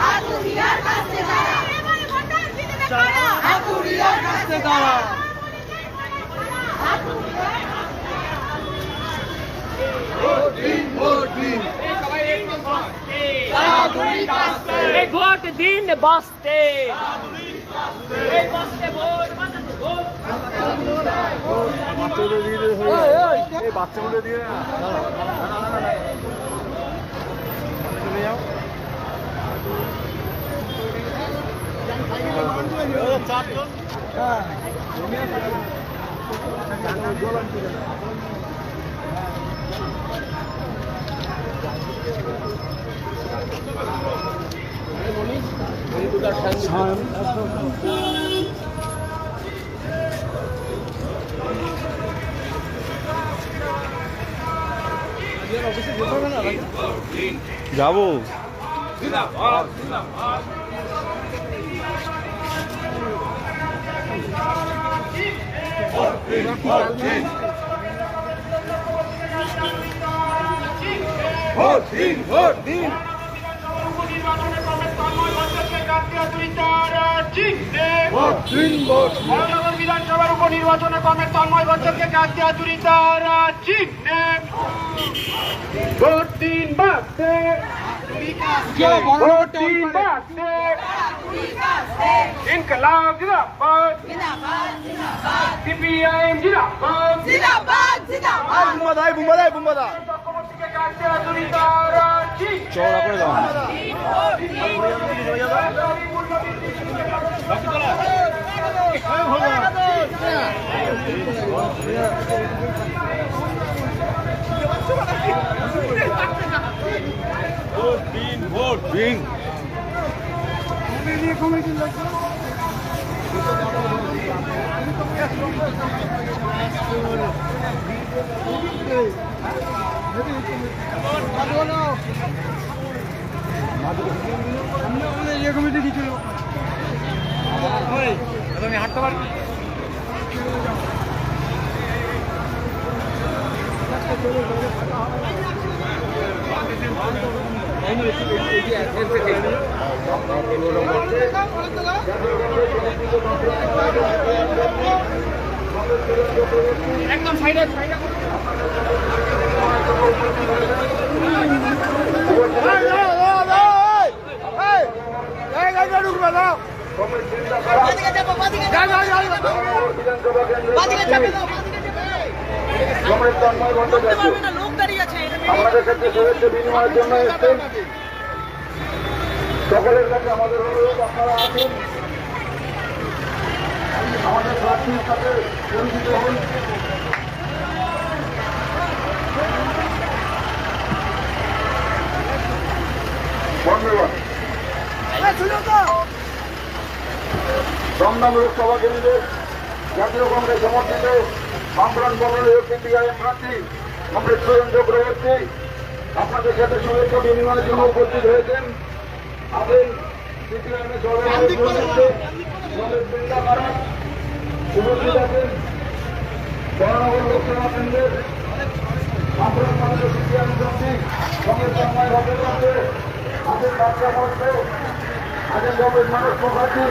হাতুড়িয়ার কাছে দাঁড়া। হাতুড়িয়ার কাছে দাঁড়া। দিন বাঁচতে। এই বাঁচতে ভোট বাঁচাতে ভোট বাচ্চাগুলো দিয়ে যাব মহানগর বিধানসভার উপনির্বাচনে কমের তন্ময় বচ্চনকে কাজ দেওয়া চুরি তারা চিহ্নে ভোট দিন বাড়তে ভোট দিন বাড়তে ইনকলাব জিন্দাবাদ সিপিআইএম জিন্দাবাদ জিন্দাবাদ জিন্দাবাদ বুম্বাদা বুম্বাদা বুম্বাদা তারা একদম সাইডে সাইডে বাদিকে যাব বাদিকে যাব বাদিকে যাবে দাও বাদিকে আমাদের ক্ষেত্রে শুভেচ্ছা বিনিময়ের জন্য সকলের কাছে আমাদের আপনারা আসুন আমাদের প্রার্থীর সাথে পরিচিত হন দমদম লোকসভা কেন্দ্রে জাতীয় কংগ্রেস সমর্থিত বামফ্রন্ট মন্ডলের সিপিআইএম প্রার্থী কংগ্রেস সুরেন চক্রবর্তী আপনাদের সাথে শুভেচ্ছা বিনিময়ের জন্য উপস্থিত হয়েছেন। আছেন সিপিআইএমের সভাপতি কংগ্রেস বৃন্দা মারাজ উপস্থিত আছেন বরানগর লোকসভা কেন্দ্রের বামফ্রন্ট মন্ডলের সিপিআইএম প্রার্থী কংগ্রেস আছেন বাচ্চা আছেন কংগ্রেস মানুষ মুখার্জী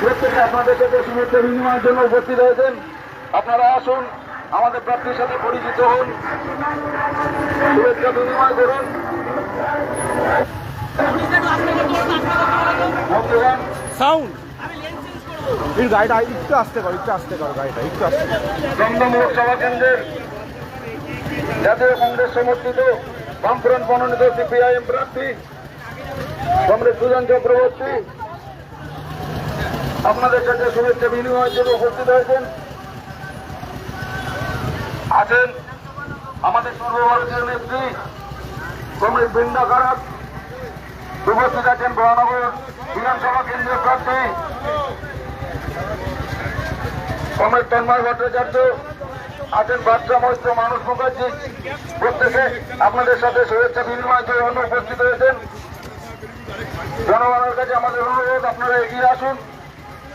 প্রত্যেকে আপনাদের সাথে শুভেচ্ছা বিনিময়ের জন্য উপস্থিত হয়েছেন। আপনারা আসুন আমাদের প্রার্থীর সাথে পরিচিত হন। শুভেচ্ছা বিনিময় করুন। সাউন্ড। এই গাড়িটা একটু আসতে একটু আসতে কর গাড়িটা একটু আসতে কর। দমদম লোকসভা কেন্দ্রের জাতীয় কংগ্রেস সমর্থিত বামফ্রন্ট মনোনীত সিপিআইএম প্রার্থী কংগ্রেস সুজন চক্রবর্তী আপনাদের সাথে শুভেচ্ছা বিনিময়ের জন্য উপস্থিত হয়েছেন। আছেন আমাদের সর্বভারতীয় নেত্রী কংগ্রেস বৃন্দা খারাপ উপস্থিত আছেন মহানগর বিধানসভা কেন্দ্রের প্রার্থী কংগ্রেস তন্ময় ভট্টাচার্য, আছেন বাচ্চা মৈত্র মানুষ মুখার্জি। প্রত্যেকে আপনাদের সাথে শুভেচ্ছা বিনিময় জন্য উপস্থিত হয়েছেন। জনগণের কাছে আমাদের অনুরোধ, আপনারা এগিয়ে আসুন।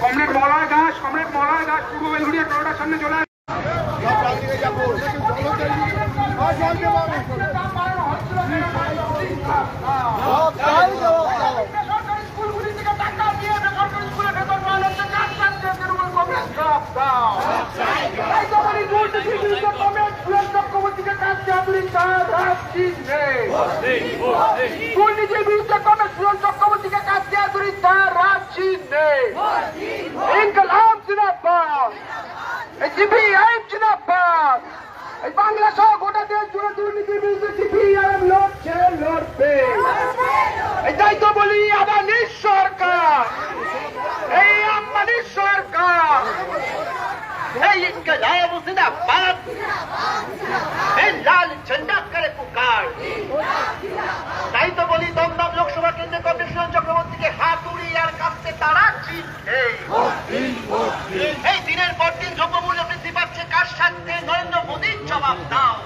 কমরেড মলয় দাস কমরেড মলয় দাস পূর্ব বেলগুড়িয়া টোটার সামনে চলে আসুন। স্কুলগুলি থেকে টাকা দিয়ে বেসরকারি স্কুলে বেতন পাওয়া যাচ্ছে, কাজ পাচ্ছে, তৃণমূল কংগ্রেস সব দাও। তাই তো বলি, দুর্নীতির বিরুদ্ধে কংগ্রেস সুরেশ চক্রবর্তীকে কাজ দেওয়া তার রাত চিহ্নে। দুর্নীতির বিরুদ্ধে কংগ্রেস সুরেশ চক্রবর্তীকে কাজ দেওয়া তার রাত চিহ্নে। ইনকলাব জিন্দাবাদ। এই সিপিআইএম জিন্দাবাদ। এই বাংলা সহ গোটা দেশ জুড়ে দুর্নীতির বিরুদ্ধে সিপিআইএম লড়ছে, লড়বে এটাই তো বলি আদানি সরকার এই আম্বানি সরকার এই ইনকলাব জিন্দাবাদ এই লাল ঝন্ডা করে পুকার তাই তো বলি দমদম লোকসভা কেন্দ্রে কমিশন চক্রবর্তীকে হাতুড়ি আর কাঁপতে তারা চিনছে এই দিনের পর দিন দ্রব্যমূল্য বৃদ্ধি পাচ্ছে কার সাথে নরেন্দ্র মোদীর জবাব দাও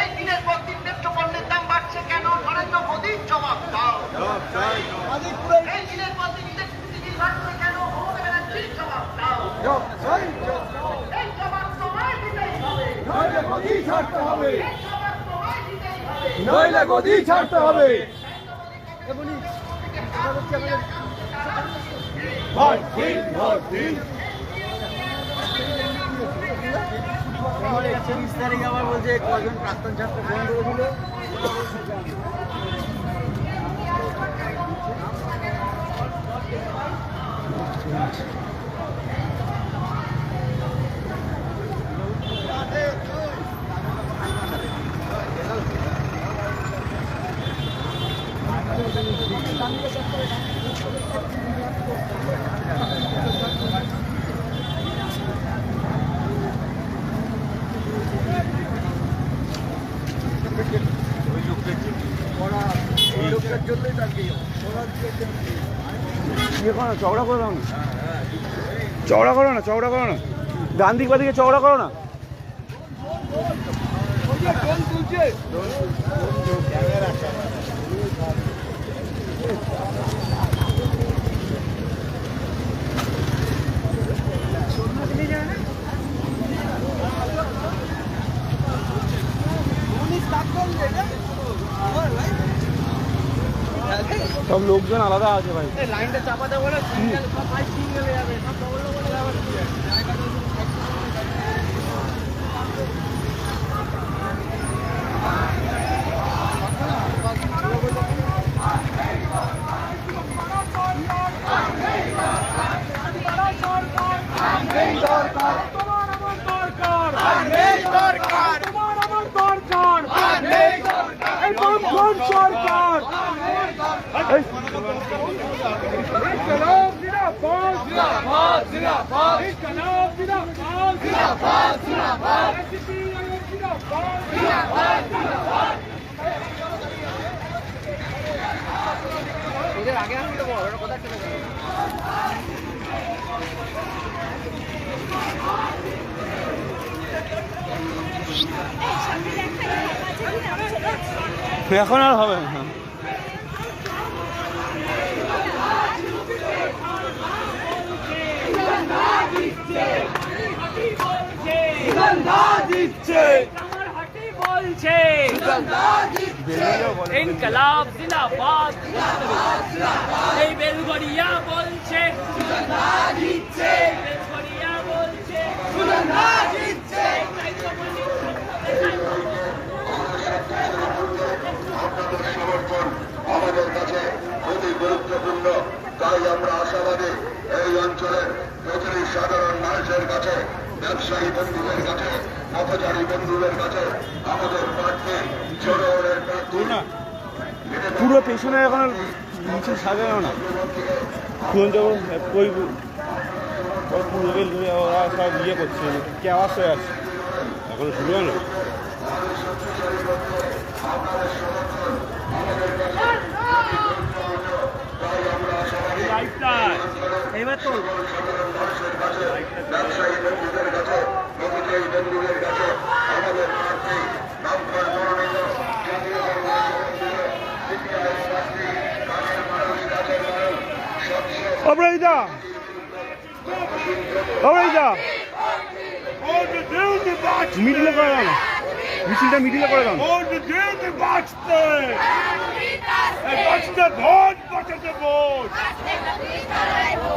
এই দিনের পর দিন নিত্য পণ্যের দাম বাড়ছে কেন নরেন্দ্র মোদীর জবাব দাও এই দিনের পর দিন ইলেকট্রিসিটি বাড়ছে কেন মমতা ব্যানার্জির জবাব দাও এই জবাব তোমায় দিতেই হবে নইলে গদি ছাড়তে হবে। একচল্লিশ তারিখ আবার বলছে কজন প্রাক্তন ছাত্র ফোন করেছিল ইয়ে না, চওড়া করে দাও না। চওড়া করো না, চওড়া করো না। ডান দিক বাদিকে চওড়া করো না। সব লোকজন আলাদা আছে ভাই। লাইনটা চাপাতে বলে সিঙ্গেল ভাই সিঙ্গেল যাবে সব এদের আগে আমি তো বড় কথা চলে যাবে এখন আর হবে না। ইনকলাব জিন্দাবাদ এই বেলগড়িয়া বলছে। বেলগড়িয়া বলছে। সমর্থন আমাদের কাছে অতি গুরুত্বপূর্ণ। তাই আমরা আশাবাদী এই অঞ্চলের প্রতিটি সাধারণ মানুষের কাছে, ব্যবসায়ী বন্ধুদের কাছে, পথচারী বন্ধুদের কাছে আমাদের প্রার্থী হলের প্রার্থী। পুরো পেছনে এখন মিছিল সাজানো না। ওই রেল ধরে ওরা সব ইয়ে করছে কে আওয়াজ হয়ে আছে। এখন শুরু হয় না এবার তো ব্যবসায়ী কাছে বন্ধুদের কাছে আমাদের প্রার্থী নামকরণ মনোনীত জাতীয় মিডিলে করে দাও না। মিছিলটা মিডিলে করে দাও না। বাঁচতে? ভোট বাঁচাতে ভোট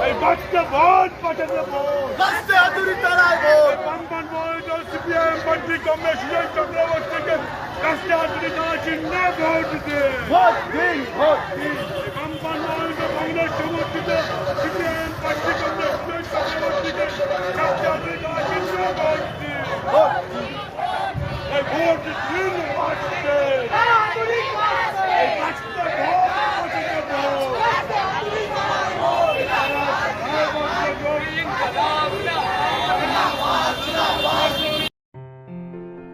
এই বাঁচতে ভোট বাঁচাতে ভোট বাঁচতে আদুরি তারাই ভোট। বামপন মনোনীত সিপিআইএম পার্টি সুজন চক্রবর্তীকে কাস্তে আদুরি তারা চিহ্নে ভোট দিতে। ভোট দিন ভোট দিন। বামপন মনোনীত কংগ্রেস সমর্থিত সিপিআইএম পার্টি কংগ্রেস সুজন চক্রবর্তীকে কাস্তে আদুরি তারা চিহ্নে ভোট দিন ভোট দিন এই ভোট দিন বাঁচতে এই বাঁচতে ভোট বাঁচাতে ভোট